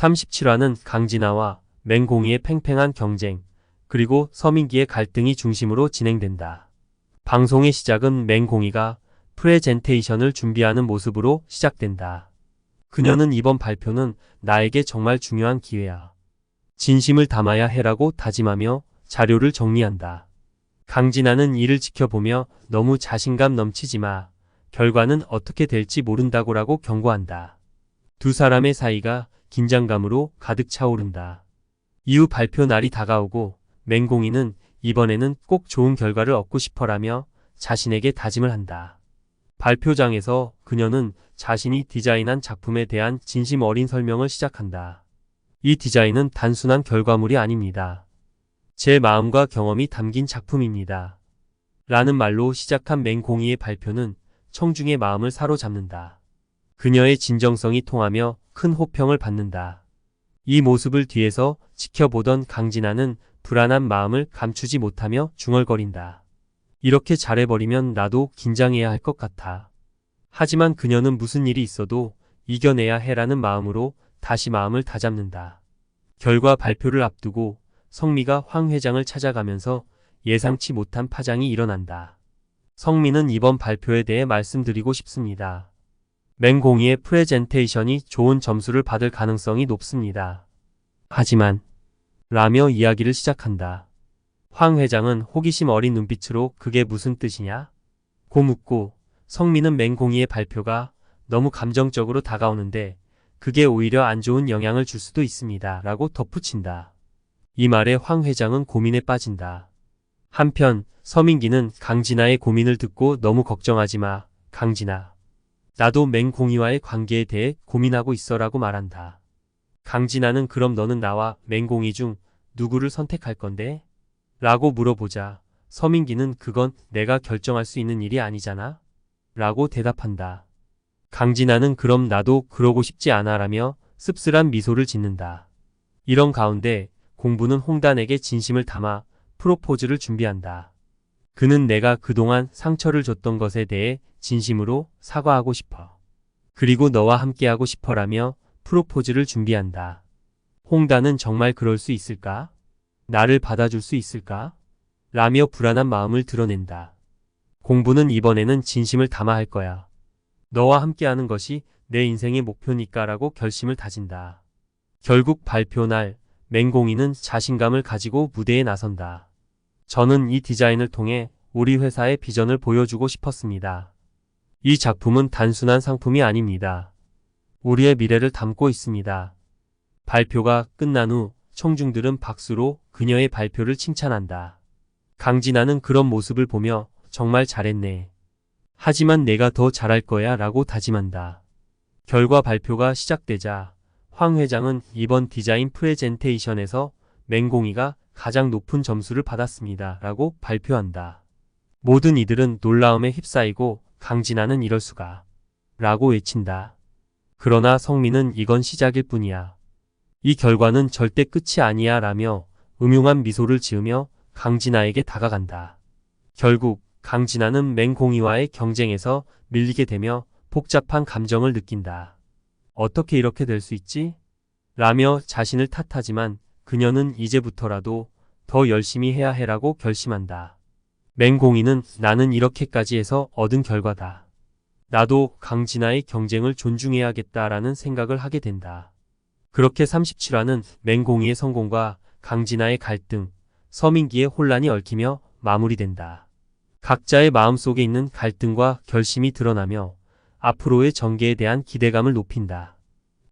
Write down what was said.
37화는 강진아와 맹공이의 팽팽한 경쟁, 그리고 서민기의 갈등이 중심으로 진행된다. 방송의 시작은 맹공이가 프레젠테이션을 준비하는 모습으로 시작된다. 그녀는 이번 발표는 나에게 정말 중요한 기회야. 진심을 담아야 해라고 다짐하며 자료를 정리한다. 강진아는 이를 지켜보며 너무 자신감 넘치지 마. 결과는 어떻게 될지 모른다고라고 경고한다. 두 사람의 사이가 긴장감으로 가득 차오른다. 이후 발표 날이 다가오고 맹공이는 이번에는 꼭 좋은 결과를 얻고 싶어라며 자신에게 다짐을 한다. 발표장에서 그녀는 자신이 디자인한 작품에 대한 진심 어린 설명을 시작한다. 이 디자인은 단순한 결과물이 아닙니다. 제 마음과 경험이 담긴 작품입니다. 라는 말로 시작한 맹공이의 발표는 청중의 마음을 사로잡는다. 그녀의 진정성이 통하며 큰 호평을 받는다. 이 모습을 뒤에서 지켜보던 강진아는 불안한 마음을 감추지 못하며 중얼거린다. 이렇게 잘해버리면 나도 긴장해야 할 것 같아. 하지만 그녀는 무슨 일이 있어도 이겨내야 해라는 마음으로 다시 마음을 다잡는다. 결과 발표를 앞두고 성미가 황 회장을 찾아가면서 예상치 못한 파장이 일어난다. 성미는 이번 발표에 대해 말씀드리고 싶습니다. 맹공이의 프레젠테이션이 좋은 점수를 받을 가능성이 높습니다. 하지만 라며 이야기를 시작한다. 황 회장은 호기심 어린 눈빛으로 그게 무슨 뜻이냐? 고 묻고 성민은 맹공이의 발표가 너무 감정적으로 다가오는데 그게 오히려 안 좋은 영향을 줄 수도 있습니다. 라고 덧붙인다. 이 말에 황 회장은 고민에 빠진다. 한편 서민기는 강진아의 고민을 듣고 너무 걱정하지 마. 강진아. 나도 맹공이와의 관계에 대해 고민하고 있어라고 말한다. 강진아는 그럼 너는 나와 맹공이 중 누구를 선택할 건데? 라고 물어보자 서민기는 그건 내가 결정할 수 있는 일이 아니잖아? 라고 대답한다. 강진아는 그럼 나도 그러고 싶지 않아 라며 씁쓸한 미소를 짓는다. 이런 가운데 공부는 홍단에게 진심을 담아 프로포즈를 준비한다. 그는 내가 그동안 상처를 줬던 것에 대해 진심으로 사과하고 싶어. 그리고 너와 함께하고 싶어라며 프로포즈를 준비한다. 홍단은 정말 그럴 수 있을까? 나를 받아줄 수 있을까? 라며 불안한 마음을 드러낸다. 공부는 이번에는 진심을 담아 할 거야. 너와 함께하는 것이 내 인생의 목표니까 라고 결심을 다진다. 결국 발표 날 맹공이는 자신감을 가지고 무대에 나선다. 저는 이 디자인을 통해 우리 회사의 비전을 보여주고 싶었습니다. 이 작품은 단순한 상품이 아닙니다. 우리의 미래를 담고 있습니다. 발표가 끝난 후 청중들은 박수로 그녀의 발표를 칭찬한다. 강진아는 그런 모습을 보며 정말 잘했네. 하지만 내가 더 잘할 거야 라고 다짐한다. 결과 발표가 시작되자 황 회장은 이번 디자인 프레젠테이션에서 맹공이가 가장 높은 점수를 받았습니다. 라고 발표한다. 모든 이들은 놀라움에 휩싸이고 강진아는 이럴 수가. 라고 외친다. 그러나 성민은 이건 시작일 뿐이야. 이 결과는 절대 끝이 아니야 라며 음흉한 미소를 지으며 강진아에게 다가간다. 결국 강진아는 맹공이와의 경쟁에서 밀리게 되며 복잡한 감정을 느낀다. 어떻게 이렇게 될 수 있지? 라며 자신을 탓하지만 그녀는 이제부터라도 더 열심히 해야 해라고 결심한다. 맹공이는 나는 이렇게까지 해서 얻은 결과다. 나도 강진아의 경쟁을 존중해야겠다라는 생각을 하게 된다. 그렇게 37화는 맹공이의 성공과 강진아의 갈등, 서민기의 혼란이 얽히며 마무리된다. 각자의 마음속에 있는 갈등과 결심이 드러나며 앞으로의 전개에 대한 기대감을 높인다.